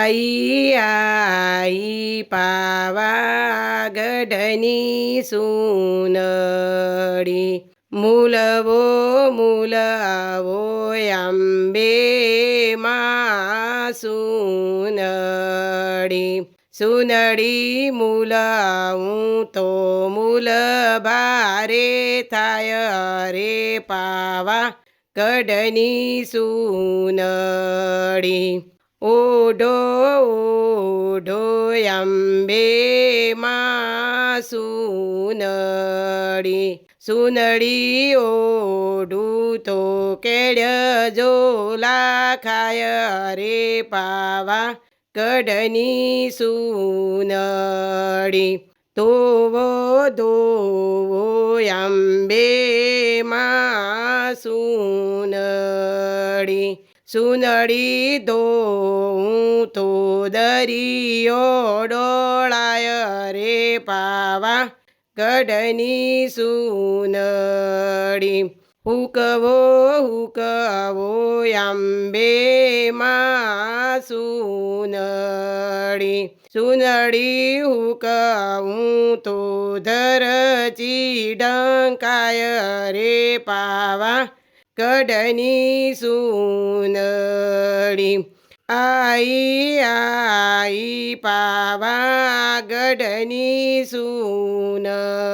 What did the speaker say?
આઈ આઈ પાવાગઢની સુનડી મૂલવો મૂલવો અંબે મા સુનડી સુનડી મૂલાવું તો મૂલ ભારે થાય રે પાવા ગઢની સુનડી ઓઢો ઓઢો અંબે માં સુનડી સુનડી ઓઢું તો કેળ જોલા ખાય રે પાવા ગઢની સુનડી તોવો દોવો અંબે માં સુનડી સુનડી દોઉં તો દરિયો ડોળાય રે પાવા, ગઢની સુનડી. હુકવો હુકવો અંબે માં સુનડી. સુનડી હુકવું તો ધરચી ડંકાય રે પાવા ગઢની સુનડી આઈ આઈ પાવા ગઢની સુનડી